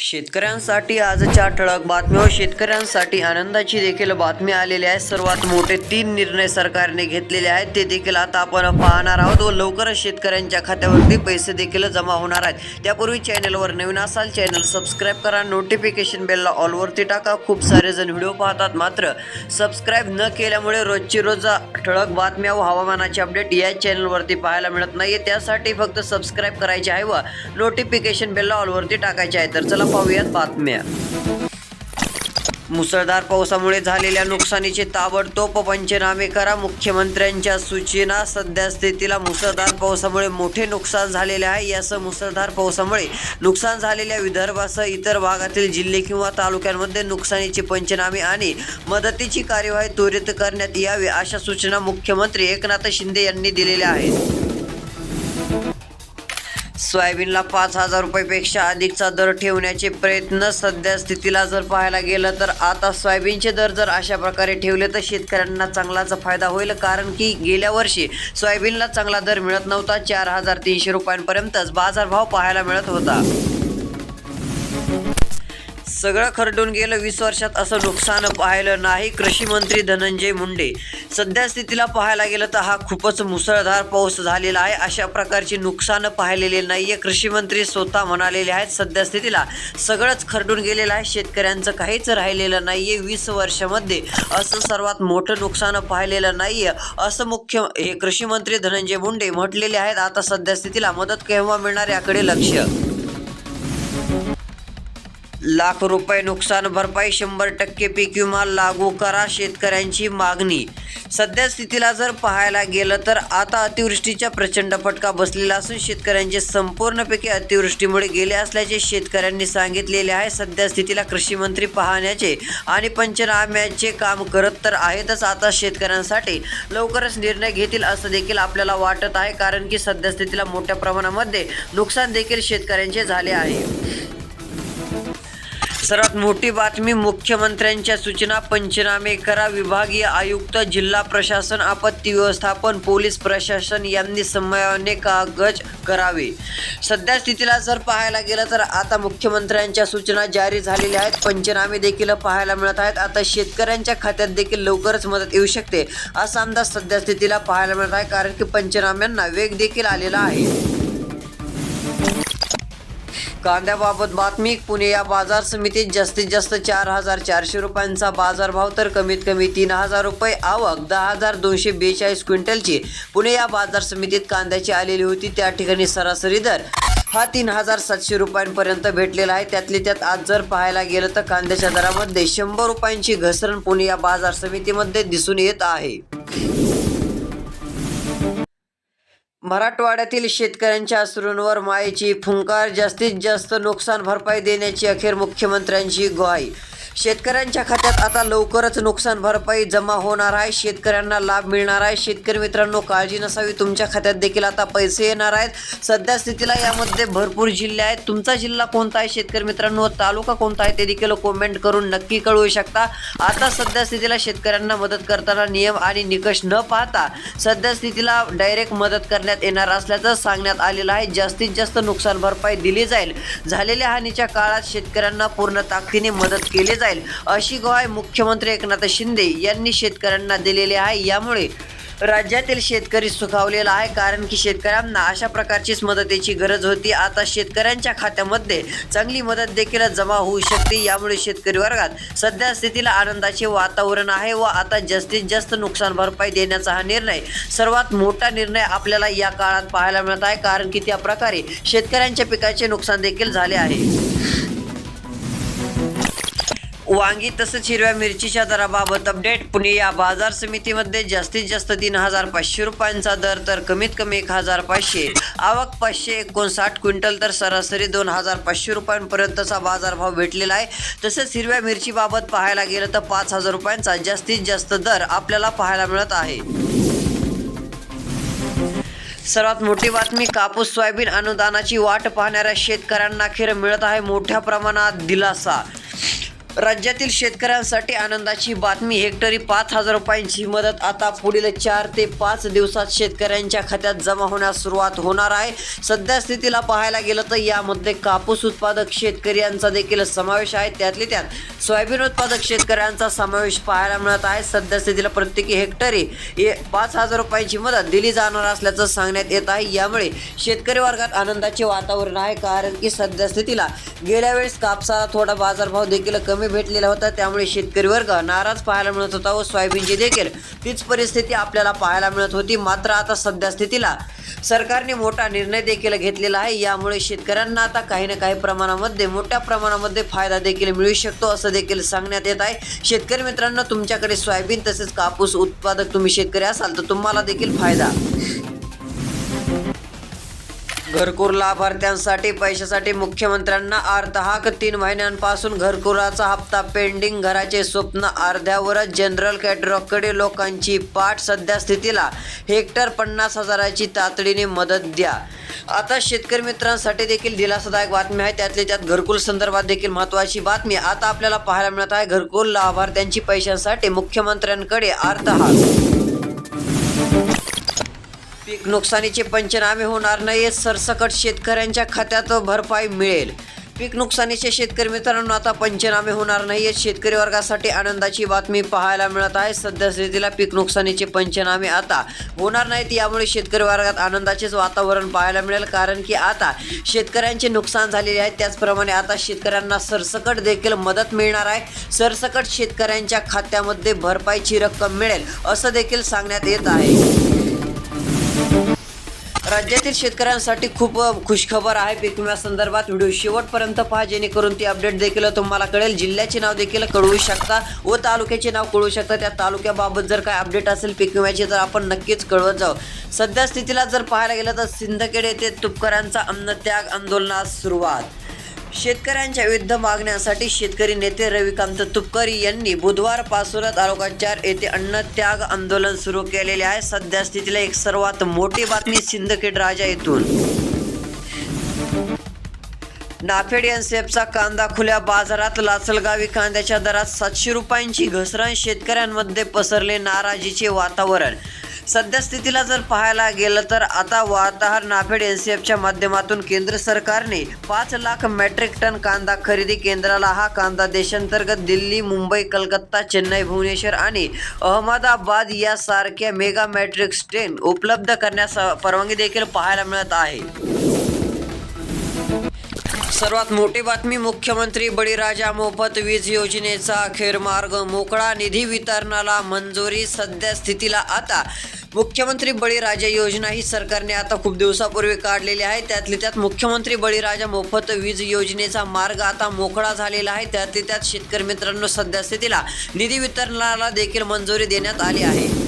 शेतकऱ्यांसाठी आजच्या ठळक बातम्या व शेतकऱ्यांसाठी आनंदाची देखील बातमी आलेली आहे. सर्वात मोठे तीन निर्णय सरकारने घेतलेले आहेत. ते देखील आता आपण पाहणार आहोत. व लवकरच शेतकऱ्यांच्या खात्यावरती पैसे देखील जमा होणार आहेत. त्यापूर्वी चॅनलवर नवीन असाल चॅनल सबस्क्राईब करा. नोटिफिकेशन बेलला ऑलवरती टाका. खूप सारे जण व्हिडिओ पाहतात मात्र सबस्क्राईब न केल्यामुळे रोजची रोज ठळक बातम्या व हवामानाचे अपडेट या चॅनलवरती पाहायला मिळत नाही त्यासाठी फक्त सबस्क्राईब करायचे आहे व नोटिफिकेशन बेलला ऑलवरती टाकायचे आहे. तर चला पाहूयात बातम्या. मुसळधार पावसामुळे झालेल्या नुकसानीचे ताबडतोब पंचनामे करा. मुख्यमंत्र्यांच्या सूचना सध्या स्थितीला मुसळधार पावसामुळे मोठे नुकसान झालेले आहे. यासह मुसळधार पावसामुळे नुकसान झालेल्या विदर्भासह इतर भागातील जिल्हे किंवा तालुक्यांमध्ये नुकसानीचे पंचनामे आणि मदतीची कार्यवाही त्वरित करण्यात यावी अशा सूचना मुख्यमंत्री एकनाथ शिंदे यांनी दिलेल्या आहेत. सोयाबीनला पाच हजार रुपयापेक्षा अधिकचा दर ठेवण्याचे प्रयत्न सध्या स्थितीला जर पाहायला गेलं तर आता सोयाबीनचे दर जर अशा प्रकारे ठेवले तर शेतकऱ्यांना चांगलाच फायदा होईल कारण की गेल्या वर्षी सोयाबीनला चांगला दर मिळत नव्हता. चार हजार तीनशे रुपयांपर्यंतच बाजारभाव पाहायला मिळत होता. सगळं खरडून गेलं वीस वर्षात असं नुकसान पाहिलं नाही. कृषी मंत्री धनंजय मुंडे सध्या स्थितीला पाहायला गेलं तर हा खूपच मुसळधार पाऊस झालेला आहे. अशा प्रकारची नुकसान पाहिलेले नाहीये. कृषी मंत्री स्वतः म्हणालेले आहेत सध्या स्थितीला सगळंच खरडून गेलेलं आहे. शेतकऱ्यांचं काहीच राहिलेलं नाहीये. वीस वर्षामध्ये असं सर्वात मोठं नुकसान पाहिलेलं नाहीये असं मुख्य हे कृषी मंत्री धनंजय मुंडे म्हटलेले आहेत. आता सध्या स्थितीला मदत केव्हा मिळणार याकडे लक्ष. लाख रुपये नुकसान भरपाई शंभर टक्के पीक विमा लागू करा शेतकऱ्यांची मागणी. सध्या स्थितीला जर पाहायला गेलं तर आता अतिवृष्टीचा प्रचंड फटका बसलेला असून शेतकऱ्यांचे संपूर्ण पिके अतिवृष्टीमुळे गेले असल्याचे शेतकऱ्यांनी सांगितलेले आहे. सध्या स्थितीला कृषी मंत्री पाहण्याचे आणि पंचनाम्याचे काम करत तर आहेतच. आता शेतकऱ्यांसाठी लवकरच निर्णय घेतील असं देखील आपल्याला वाटत आहे कारण की सध्या स्थितीला मोठ्या प्रमाणामध्ये नुकसान देखील शेतकऱ्यांचे झाले आहे. सर्वात मोठी बातमी मुख्यमंत्र्यांच्या सूचना पंचनामे करा. विभागीय आयुक्त जिल्हा प्रशासन आपत्ती व्यवस्थापन पोलीस प्रशासन यांनी समयाने कागज करावे. सध्या स्थितीला जर पाहायला गेलं तर आता मुख्यमंत्र्यांच्या सूचना जारी झालेल्या आहेत. पंचनामे देखील पाहायला मिळत आहेत. आता शेतकऱ्यांच्या खात्यात देखील लवकरच मदत येऊ शकते. असा अंदाज सध्या स्थितीला पाहायला मिळत आहे कारण की पंचनाम्यांना वेग देखील आलेला आहे. कांद्याबाबत बातमी पुणे या बाजार समितीत जास्तीत जास्त चार हजार चारशे रुपयांचा बाजारभाव तर कमीत कमी तीन हजार रुपये आवक दहा हजार दोनशे बेचाळीस क्विंटलची. पुणे या बाजार समितीत कांद्याची आलेली होती त्या ठिकाणी सरासरी दर हा तीन हजार सातशे रुपयांपर्यंत भेटलेला आहे. त्यातली त्यात आज जर पाहायला गेलं तर कांद्याच्या दरामध्ये शंभर रुपयांची घसरण पुणे या बाजार समितीमध्ये दिसून येत आहे. मराठवाड्यातील शेतकऱ्यांच्या अश्रूंवर मायेची फुंकार जास्तीत जास्त नुकसान भरपाई देण्याची अखेर मुख्यमंत्र्यांची ग्वाही शेतकऱ्यांच्या खात्यात आता लवकरच नुकसान भरपाई जमा होणार आहे. शेतकऱ्यांना लाभ मिळणार आहे. शेतकरी मित्रांनो काळजी नसावी. तुमच्या खात्यात देखील आता पैसे येणार आहेत. सध्या स्थितीला यामध्ये भरपूर जिल्हे आहेत. तुमचा जिल्हा कोणता आहे? शेतकरी मित्रांनो तालुका कोणता आहे? ते देखील कॉमेंट करून नक्की कळवू शकता. आता सध्या स्थितीला शेतकऱ्यांना मदत करताना नियम आणि निकष न पाहता सध्या स्थितीला डायरेक्ट मदत करण्यात येणार असल्याचं सांगण्यात आलेलं आहे. जास्तीत जास्त नुकसान भरपाई दिली जाईल. झालेल्या हानीच्या काळात शेतकऱ्यांना पूर्ण ताकदीने मदत केली जाईल. अशी ग्वाही मुख्यमंत्री एकनाथ शिंदे यांनी शेतकऱ्यांना दिलेली आहे. यामुळे राज्यातील शेतकरी सुखावलेला आहे. कारण की शेतकऱ्यांना अशा प्रकारचीच मदतीची गरज होती. आता शेतकऱ्यांच्या खात्यामध्ये चांगली मदत देखील जमा होऊ शकते. यामुळे शेतकरी वर्गात सध्या स्थितीला आनंदाचे वातावरण आहे व आता जास्तीत जास्त नुकसान भरपाई देण्याचा हा निर्णय सर्वात मोठा निर्णय आपल्याला या काळात पाहायला मिळत आहे. कारण की त्या प्रकारे शेतकऱ्यांच्या पिकाचे नुकसान देखील झाले आहे. वांगी तसंच हिरव्या मिरचीच्या दराबाबत अपडेट पुणे या बाजार समितीमध्ये जास्तीत जास्त तीन हजार पाचशे रुपयांचा दर तर कमीत कमी एक हजार पाचशे. आवक पाचशे एकोणसाठ क्विंटल तर सरासरी दोन हजार पाचशे रुपयांपर्यंतचा बाजारभाव भेटलेला आहे. तसेच हिरव्या मिरचीबाबत पाहायला गेलं तर पाच हजार रुपयांचा जास्तीत जास्त दर आपल्याला पाहायला मिळत आहे. सर्वात मोठी बातमी कापूस सोयाबीन अनुदानाची वाट पाहणाऱ्या शेतकऱ्यांना अखेर मिळत आहे मोठ्या प्रमाणात दिलासा. राज्यातील शेतकऱ्यांसाठी आनंदाची बातमी हेक्टरी पाच हजार रुपयांची मदत. आता पुढील चार ते पाच दिवसात शेतकऱ्यांच्या खात्यात जमा होण्यास सुरुवात होणार आहे. सध्या स्थितीला पाहायला गेलं तर यामध्ये कापूस उत्पादक शेतकरी यांचा देखील समावेश आहे. त्यातले त्यात सोयाबीन उत्पादक शेतकऱ्यांचा समावेश पाहायला मिळत आहे. सध्या स्थितीला प्रत्येकी हेक्टरी पाच हजार रुपयांची मदत दिली जाणार असल्याचं सांगण्यात येत आहे. यामुळे शेतकरी वर्गात आनंदाचे वातावरण आहे कारण की सध्या स्थितीला गेल्या वेळेस कापसाला थोडा बाजारभाव देखील कमी भेटलेला होता त्यामुळे शेतकरी वर्ग नाराज पाहायला मिळत होता व सोयाबीनची देखील. तीच परिस्थिती आपल्याला पाहायला मिळत होती मात्र आता सध्या स्थितीला सरकारने मोठा निर्णय देखील घेतलेला आहे. यामुळे शेतकऱ्यांना आता काही ना काही प्रमाणामध्ये मोठ्या प्रमाणामध्ये फायदा देखील मिळू शकतो असं देखील सांगण्यात येत आहे. शेतकरी मित्रांनो तुमच्याकडे सोयाबीन तसेच कापूस उत्पादक तुम्ही शेतकरी असाल तर तुम्हाला देखील फायदा. घरकुल लाभार्थ्यांसाठी पैशासाठी मुख्यमंत्र्यांना अर्थहाक तीन महिन्यांपासून घरकुलाचा हप्ता पेंडिंग घराचे स्वप्न अर्ध्यावरच जनरल कॅटरॉककडे लोकांची पाठ सध्या स्थितीला हेक्टर पन्नास हजाराची तातडीने मदत द्या. आता शेतकरी मित्रांसाठी देखील दिलासादायक बातमी आहे. त्यातल्या त्यात घरकुल संदर्भात देखील महत्त्वाची बातमी आता आपल्याला पाहायला मिळत आहे घरकुल लाभार्थ्यांची पैशांसाठी मुख्यमंत्र्यांकडे अर्थहाक पीक नुकसानीचे पंचनामे होणार नाही सरसकट शेतकऱ्यांच्या खात्यात भरपाई मिळेल. पीक नुकसानीचे शेतकरी मित्रांनो आता पंचनामे होणार नाही शेतकरी वर्गासाठी आनंदाची बातमी पाहायला मिळत आहे. सध्या स्थितीला पीक नुकसानीचे पंचनामे आता होणार नाहीत. यामुळे शेतकरी वर्गात आनंदाचेच वातावरण पाहायला मिळेल. कारण की आता शेतकऱ्यांचे नुकसान झालेले आहे. त्याचप्रमाणे आता शेतकऱ्यांना सरसकट देखील मदत मिळणार आहे. सरसकट शेतकऱ्यांच्या खात्यामध्ये भरपाईची रक्कम मिळेल असं देखील सांगण्यात येत आहे. राज्यातील शेतकऱ्यांसाठी खूप खुशखबर आहे. पीक विम्यासंदर्भात व्हिडिओ शेवटपर्यंत पहा जेणेकरून ती अपडेट देखील तुम्हाला कळेल. जिल्ह्याचे नाव देखील कळवू शकता व तालुक्याचे नाव कळवू शकता. त्या तालुक्याबाबत जर काय अपडेट असेल पीक विम्याची तर आपण नक्कीच कळवत जाऊ. सध्या स्थितीला जर पाहायला गेलं तर सिंदखेड येथे तुपकरांचा अन्नत्याग आंदोलनास सुरुवात. शेतकऱ्यांच्या विविध मागण्यांसाठी शेतकरी नेते रविकांत तुपकरी यांनी बुधवारपासून तालुका येथे अन्न त्याग आंदोलन सुरू केलेले आहे. सध्या स्थितीला एक सर्वात मोठी बातमी सिंदखेड राजा येथून. नाफेड एनसेफचा कांदा खुल्या बाजारात लाचलगावी कांद्याच्या दरात सातशे रुपयांची घसरण शेतकऱ्यांमध्ये पसरले नाराजीचे वातावरण. सध्या स्थितीला जर पाहायला गेलं तर आता वार्ताहर नाफेड एनसीएफच्या माध्यमातून केंद्र सरकारने पाच लाख मेट्रिक टन कांदा खरेदी केंद्राला हा कांदा देशांतर्गत दिल्ली मुंबई कलकत्ता चेन्नई भुवनेश्वर आणि अहमदाबाद यासारख्या मेगा मॅट्रिक ट्रेन उपलब्ध करण्यास परवानगी देखील पाहायला मिळत आहे. सर्वात मोठी बातमी मुख्यमंत्री बळीराजा मोफत वीज योजनेचा अखेर मार्ग मोकळा निधी वितरणाला मंजुरी सध्या स्थितीला आता मुख्यमंत्री बळीराजा योजना ही सरकारने आता खूप दिवसापूर्वी काढलेली आहे. त्यातली त्यात मुख्यमंत्री बळीराजा मोफत वीज योजनेचा मार्ग आता मोकळा झालेला आहे. त्यातली त्यात शेतकरी मित्रांनो सध्या स्थितीला निधी वितरणाला देखील मंजुरी देण्यात आली आहे.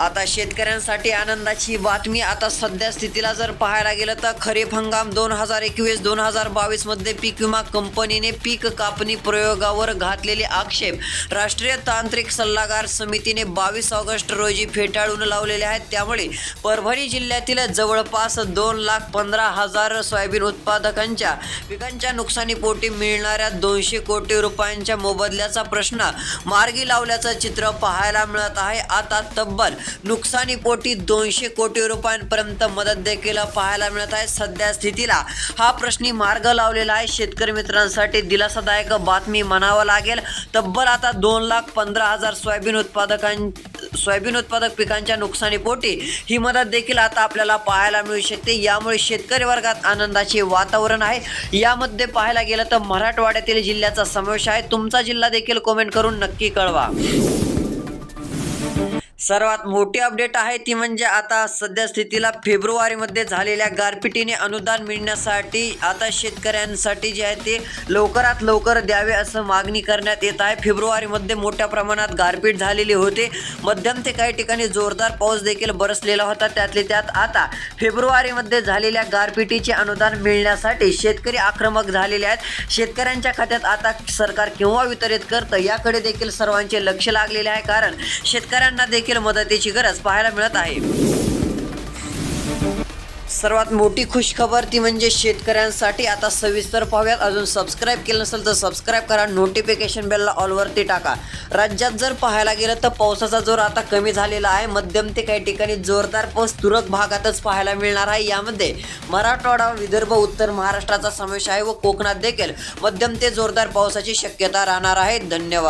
आता शेतकऱ्यांसाठी आनंदाची बातमी. आता सध्या स्थितीला जर पाहायला गेलं तर खरीप हंगाम दोन हजार एकवीस दोन हजार बावीसमध्ये पीक विमा कंपनीने पीक कापणी प्रयोगावर घातलेले आक्षेप. राष्ट्रीय तांत्रिक सल्लागार समितीने बावीस ऑगस्ट रोजी फेटाळून लावलेले आहेत. त्यामुळे परभणी जिल्ह्यातील जवळपास दोन लाख पंधरा हजार सोयाबीन उत्पादकांच्या पिकांच्या नुकसानीपोटी मिळणाऱ्या दोनशे कोटी रुपयांच्या मोबदल्याचा प्रश्न मार्गी लावल्याचं चित्र पाहायला मिळत आहे. आता तब्बल नुकसानीपोटी दोनशे कोटी रुपयांपर्यंत मदत देखील पाहायला मिळत आहे सध्या स्थितीला. हा प्रश्नी मार्ग लावलेला आहे. शेतकरी मित्रांसाठी दिलासादायक बातमी म्हणावं लागेल. तब्बल आता दोन लाख पंधरा हजार सोयाबीन उत्पादकां सोयाबीन उत्पादक पिकांच्या नुकसानीपोटी ही मदत देखील आता आपल्याला पाहायला मिळू शकते. यामुळे शेतकरी वर्गात आनंदाचे वातावरण आहे. यामध्ये पाहायला गेलं तर मराठवाड्यातील जिल्ह्याचा समावेश आहे. तुमचा जिल्हा देखील कमेंट करून नक्की कळवा. सर्वात मोठी अपडेट आहे ती म्हणजे आता सध्या स्थितीला फेब्रुवारीमध्ये झालेल्या गारपिटीने अनुदान मिळण्यासाठी आता शेतकऱ्यांसाठी जे आहे ते लवकरात लवकर द्यावे असं मागणी करण्यात येत आहे. फेब्रुवारीमध्ये मोठ्या प्रमाणात गारपीट झालेली होते. मध्यम ते काही ठिकाणी जोरदार पाऊस देखील बरसलेला होता. त्यातले त्यात आता फेब्रुवारीमध्ये झालेल्या गारपिटीचे अनुदान मिळण्यासाठी शेतकरी आक्रमक झालेले आहेत. शेतकऱ्यांच्या खात्यात आता सरकार केव्हा वितरित करतं याकडे देखील सर्वांचे लक्ष लागलेले आहे. कारण शेतकऱ्यांना देखील मदतीची गरज पाहायला मिळत आहे. सर्वात मोठी खुशखबर ती म्हणजे शेतकऱ्यांसाठी. आता सविस्तर पाहूयात. अजून सबस्क्राईब केलं नसेल तर सबस्क्राईब करा. नोटिफिकेशन बेलला ऑलवरती टाका. राज्यात जर पाहायला गेलं तर पावसाचा जोर आता कमी झालेला आहे. मध्यम ते काही ठिकाणी जोरदार पाऊस तुरळक भागातच पाहायला मिळणार आहे. यामध्ये मराठवाडा विदर्भ उत्तर महाराष्ट्राचा समावेश आहे व कोकणात देखील मध्यम ते जोरदार पावसाची शक्यता राहणार आहे. धन्यवाद.